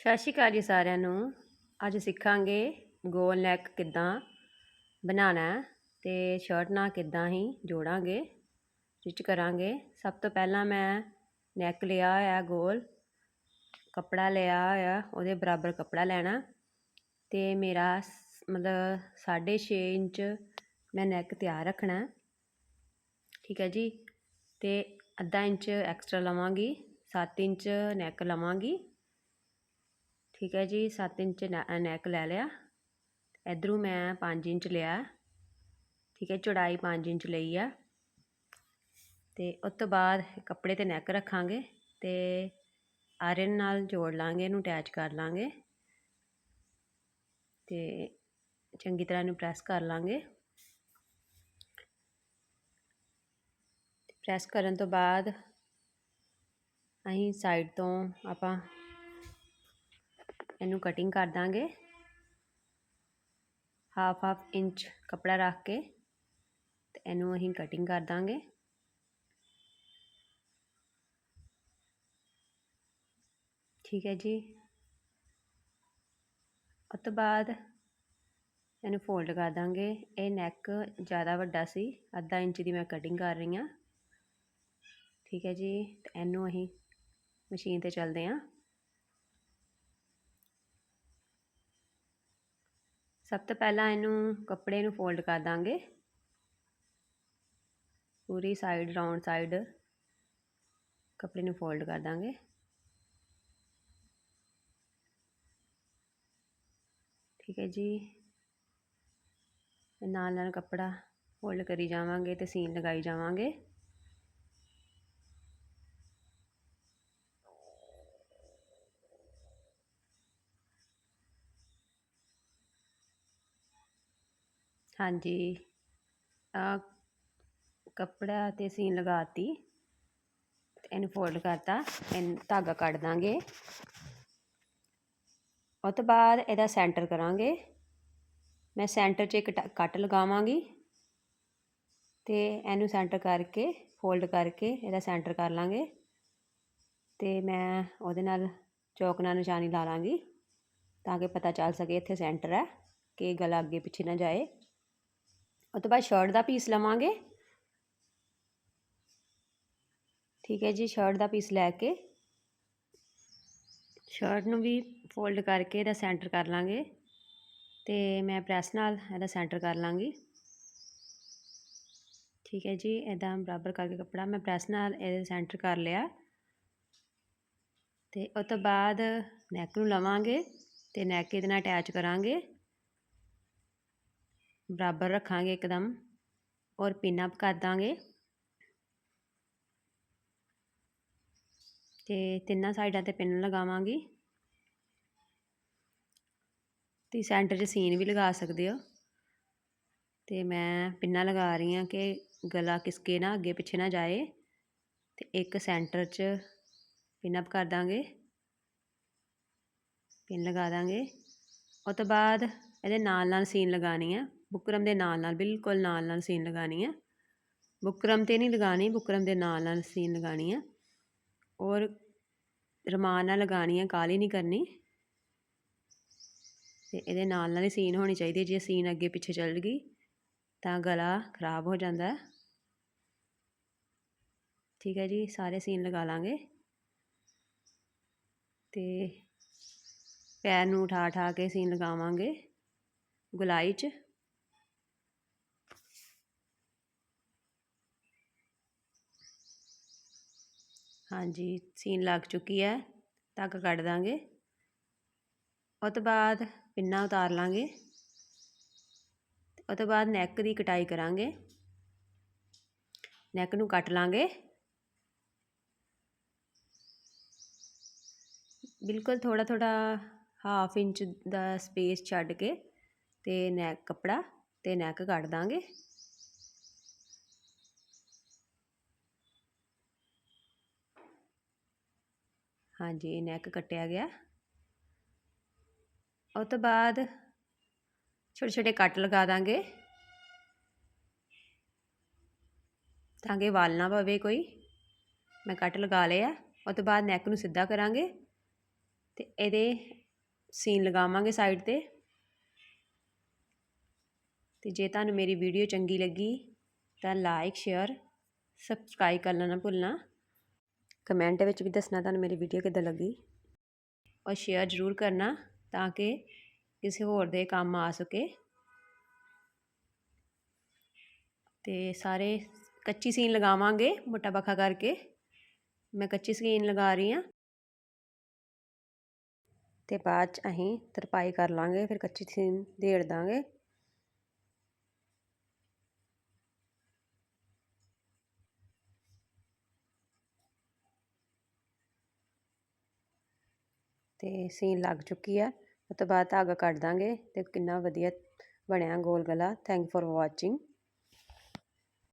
ਸਤਿ ਸ਼੍ਰੀ ਅਕਾਲ ਜੀ ਸਾਰਿਆਂ ਨੂੰ। ਅੱਜ ਸਿੱਖਾਂਗੇ ਗੋਲ ਨੈਕ ਕਿੱਦਾਂ ਬਣਾਉਣਾ ਹੈ ਤੇ ਸ਼ਰਟ ਨਾਲ ਕਿੱਦਾਂ ਹੀ ਜੋੜਾਂਗੇ ਸਟਿਚ ਕਰਾਂਗੇ। ਸਭ ਤੋਂ ਪਹਿਲਾਂ ਮੈਂ ਨੈਕ ਲਿਆ ਹੋਇਆ ਗੋਲ ਕੱਪੜਾ ਲਿਆ ਹੋਇਆ, ਉਹਦੇ ਬਰਾਬਰ ਕੱਪੜਾ ਲੈਣਾ। ਤੇ ਮੇਰਾ ਸ- ਮਤਲਬ 6.5 ਇੰਚ ਮੈਂ ਨੈਕ ਤਿਆਰ ਰੱਖਣਾ ਠੀਕ ਹੈ ਜੀ? ਤੇ ਅੱਧਾ ਇੰਚ ਐਕਸਟਰਾ ਲਵਾਂਗੀ 7 ਇੰਚ ਨੈਕ ਲਵਾਂਗੀ। ਠੀਕ ਹੈ ਜੀ 7 ਇੰਚ ਨੈਕ ਲੈ ਲਿਆ। ਇਧਰੋਂ ਮੈਂ 5 ਇੰਚ ਲਿਆ। ਠੀਕ ਹੈ, ਚੌੜਾਈ 5 ਇੰਚ ਲਈ ਆ। ਤੇ ਉਸ ਤੋਂ ਬਾਅਦ ਕੱਪੜੇ ਤੇ ਨੈਕ ਰੱਖਾਂਗੇ ਤੇ ਆਇਰਨ ਨਾਲ ਜੋੜ ਲਾਂਗੇ, ਇਹਨੂੰ ਅਟੈਚ ਕਰ ਲਾਂਗੇ। ਤੇ ਚੰਗੀ ਤਰ੍ਹਾਂ ਇਹਨੂੰ ਪ੍ਰੈਸ ਕਰ ਲਾਂਗੇ। ਪ੍ਰੈਸ ਕਰਨ ਤੋਂ ਬਾਅਦ ਅਸੀਂ ਸਾਈਡ ਤੋਂ ਆਪਾਂ ਇਹਨੂੰ ਕਟਿੰਗ ਕਰ ਦਾਂਗੇ। ਹਾਫ ਹਾਫ ਇੰਚ ਕਪੜਾ ਰੱਖ ਕੇ ਤੇ ਇਹਨੂੰ ਅਸੀਂ ਕਟਿੰਗ ਕਰ ਦਾਂਗੇ। ਠੀਕ ਹੈ ਜੀ। ਉਸ ਤੋਂ ਬਾਅਦ ਇਹਨੂੰ ਫੋਲਡ ਕਰ ਦਾਂਗੇ। ਇਹ ਨੈਕ ਜ਼ਿਆਦਾ ਵੱਡਾ ਸੀ, ਅੱਧਾ ਇੰਚ ਦੀ ਮੈਂ ਕਟਿੰਗ ਕਰ ਰਹੀ ਹਾਂ। ਠੀਕ ਹੈ ਜੀ, ਤੇ ਇਹਨੂੰ ਅਸੀਂ ਮਸ਼ੀਨ ਤੇ ਚੱਲਦੇ ਹਾਂ। ਸਭ ਤੋਂ ਪਹਿਲਾਂ ਇਹਨੂੰ ਕੱਪੜੇ ਨੂੰ ਫੋਲਡ ਕਰ ਦਾਂਗੇ। ਪੂਰੀ ਸਾਈਡ ਰਾਉਂਡ ਸਾਈਡ ਕੱਪੜੇ ਨੂੰ ਫੋਲਡ ਕਰ ਦਾਂਗੇ। ਠੀਕ ਹੈ ਜੀ। ਨਾਲ ਨਾਲ ਕੱਪੜਾ ਫੋਲਡ ਕਰੀ ਜਾਵਾਂਗੇ ਤੇ ਸੀਨ ਲਗਾਈ ਜਾਵਾਂਗੇ। ਹਾਂਜੀ। ਆ ਕੱਪੜਾ ਤੇ ਸੀਨ ਲਗਾਤੀ। ਤੇ ਇਹਨੂੰ ਫੋਲਡ ਕਰਤਾ। ਇਹਨੂੰ ਧਾਗਾ ਕੱਢ ਦਾਂਗੇ। ਉਹ ਤੋਂ ਬਾਅਦ ਇਹਦਾ ਸੈਂਟਰ ਕਰਾਂਗੇ। ਮੈਂ ਸੈਂਟਰ 'ਚ ਇੱਕ ਕੱਟ ਲਗਾਵਾਂਗੀ। ਤੇ ਇਹਨੂੰ ਸੈਂਟਰ ਕਰਕੇ ਫੋਲਡ ਕਰਕੇ ਇਹਦਾ ਸੈਂਟਰ ਕਰ ਲਾਂਗੇ। ਤੇ ਮੈਂ ਉਹਦੇ ਨਾਲ ਚੌਕ ਨਾਲ ਨਿਸ਼ਾਨੀ ਲਾ ਲਾਂਗੀ। ਤਾਂ ਕਿ ਪਤਾ ਚੱਲ ਸਕੇ ਇੱਥੇ ਸੈਂਟਰ ਹੈ, ਕਿ ਗਲਾ ਅੱਗੇ ਪਿੱਛੇ ਨਾ ਜਾਏ। ਉਹ ਤੋਂ ਬਾਅਦ ਸ਼ਰਟ ਦਾ ਪੀਸ ਲਵਾਂਗੇ। ਠੀਕ ਹੈ ਜੀ ਸ਼ਰਟ ਦਾ ਪੀਸ ਲੈ ਕੇ ਸ਼ਰਟ ਨੂੰ ਵੀ ਫੋਲਡ ਕਰਕੇ ਇਹਦਾ ਸੈਂਟਰ ਕਰ ਲਾਂਗੇ ਤੇ ਮੈਂ ਪ੍ਰੈਸ ਨਾਲ ਇਹਦਾ ਸੈਂਟਰ ਕਰ ਲਾਂਗੀ। ਠੀਕ ਹੈ ਜੀ ਇਦਾਂ ਬਰਾਬਰ ਕਰਕੇ ਕੱਪੜਾ ਮੈਂ ਪ੍ਰੈਸ ਨਾਲ ਇਹਦੇ ਸੈਂਟਰ ਕਰ ਲਿਆ। ਤੇ ਉਸ ਤੋਂ ਬਾਅਦ ਨੈਕ ਨੂੰ ਲਵਾਂਗੇ ਤੇ ਨੈਕ ਇਹਦੇ ਨਾਲ ਅਟੈਚ ਕਰਾਂਗੇ। ਬਰਾਬਰ ਰੱਖਾਂਗੇ ਇੱਕਦਮ ਔਰ ਪਿਨ ਅਪ ਕਰ ਦਾਂਗੇ। ਤੇ ਤਿੰਨਾਂ ਸਾਈਡਾਂ ਤੇ ਪਿੰਨ ਲਗਾਵਾਂਗੀ। ਤੇ ਸੈਂਟਰ 'ਚ ਸੀਨ ਵੀ ਲਗਾ ਸਕਦੇ ਹੋ। ਤੇ ਮੈਂ ਪਿੰਨਾਂ ਲਗਾ ਰਹੀ ਹਾਂ ਕਿ ਗਲਾ ਕਿਸਕੇ ਨਾ ਅੱਗੇ ਪਿੱਛੇ ਨਾ ਜਾਏ। ਤੇ ਇੱਕ ਸੈਂਟਰ 'ਚ ਪਿਨ ਅਪ ਕਰ ਦਾਂਗੇ। ਪਿੰਨ ਲਗਾ ਦਾਂਗੇ। ਉਸ ਤੋਂ ਬਾਅਦ ਇਹਦੇ ਨਾਲ ਨਾਲ ਸੀਨ ਲਗਾਣੀ ਆ। ਬੁਕਰਮ ਦੇ ਨਾਲ ਨਾਲ, ਬਿਲਕੁਲ ਨਾਲ ਨਾਲ ਸੀਨ ਲਗਾਣੀ ਹੈ ਬੁਕਰਮ ਤੇ ਨਹੀਂ ਲਗਾਣੀ ਬੁਕਰਮ ਦੇ ਨਾਲ ਨਾਲ ਸੀਨ ਲਗਾਣੀ ਹੈ ਔਰ ਰਮਾਨ ਨਾਲ ਲਗਾਣੀ ਹੈ ਕਾਲੀ ਨਹੀਂ ਕਰਨੀ। ਤੇ ਇਹਦੇ ਨਾਲ ਨਾਲ ਹੀ ਸੀਨ ਹੋਣੀ ਚਾਹੀਦੀ ਜੇ ਸੀਨ ਅੱਗੇ ਪਿੱਛੇ ਚੱਲ ਗਈ, ਤਾਂ ਗਲਾ ਖਰਾਬ ਹੋ ਜਾਂਦਾ ਠੀਕ ਹੈ ਜੀ, ਸਾਰੇ ਸੀਨ ਲਗਾ ਲਾਂਗੇ। ਤੇ ਪੈਰ ਨੂੰ ਉਠਾ ਉਠਾ ਕੇ ਸੀਨ ਲਗਾਵਾਂਗੇ, ਗੁਲਾਈ 'ਚ। ਹਾਂਜੀ, ਸੀਨ ਲੱਗ ਚੁੱਕੀ ਹੈ। ਧਾਗਾ ਕੱਢ ਦਾਂਗੇ। ਉਹ ਤੋਂ ਬਾਅਦ ਪਿੰਨਾ ਉਤਾਰ ਲਾਂਗੇ। ਉਹ ਤੋਂ ਬਾਅਦ ਨੈਕ ਦੀ ਕਟਾਈ ਕਰਾਂਗੇ। ਨੈਕ ਨੂੰ ਕੱਟ ਲਾਂਗੇ। ਬਿਲਕੁਲ ਥੋੜਾ ਥੋੜਾ ਹਾਫ ਇੰਚ ਦਾ ਸਪੇਸ ਛੱਡ ਕੇ ਤੇ ਨੈਕ ਕਪੜਾ ਤੇ ਨੈਕ ਕੱਢ ਦਾਂਗੇ। ਹਾਂਜੀ ਨੈਕ ਕੱਟਿਆ ਗਿਆ। ਉਸ ਤੋਂ ਬਾਅਦ ਛੋਟੇ ਛੋਟੇ ਕੱਟ ਲਗਾ ਦਾਂਗੇ ਤਾਂ ਕਿ ਵਾਲ ਨਾ ਪਵੇ ਕੋਈ। ਮੈਂ ਕੱਟ ਲਗਾ ਲਿਆ ਉਸ ਤੋਂ ਬਾਅਦ ਨੈਕ ਨੂੰ ਸਿੱਧਾ ਕਰਾਂਗੇ ਤੇ ਇਹਦੇ ਸੀਨ ਲਗਾਵਾਂਗੇ ਸਾਈਡ ਤੇ। ਤੇ ਜੇ ਤੁਹਾਨੂੰ ਮੇਰੀ ਵੀਡੀਓ ਚੰਗੀ ਲੱਗੀ ਤਾਂ ਲਾਈਕ ਸ਼ੇਅਰ ਸਬਸਕ੍ਰਾਈਬ ਕਰਨਾ ਨਾ ਭੁੱਲਣਾ। ਕਮੈਂਟ ਵਿੱਚ ਵੀ ਦੱਸਣਾ ਤੁਹਾਨੂੰ ਮੇਰੀ ਵੀਡੀਓ ਕਿੱਦਾਂ ਲੱਗੀ। ਔਰ ਸ਼ੇਅਰ ਜ਼ਰੂਰ ਕਰਨਾ ਤਾਂ ਕਿ ਕਿਸੇ ਹੋਰ ਦੇ ਕੰਮ ਆ ਸਕੇ। ਤੇ ਸਾਰੇ ਕੱਚੀ ਸੀਨ ਲਗਾਵਾਂਗੇ ਮੋਟਾ ਬਖਾ ਕਰਕੇ। ਮੈਂ ਕੱਚੀ ਸੀਨ ਲਗਾ ਰਹੀ ਹਾਂ। ਤੇ ਬਾਅਦ ਚ ਅਸੀਂ ਤਰਪਾਈ ਕਰ ਲਾਂਗੇ, ਫਿਰ ਕੱਚੀ ਸੀਨ ਢੇੜ ਦਾਂਗੇ। ਤੇ ਸੀਨ ਲੱਗ ਚੁੱਕੀ ਆ। ਉਸ ਤੋਂ ਬਾਅਦ ਧਾਗਾ ਕੱਢ ਦਾਂਗੇ ਤੇ ਕਿੰਨਾ ਵਧੀਆ ਬਣਿਆ ਗੋਲ ਗਲਾ। Thank for watching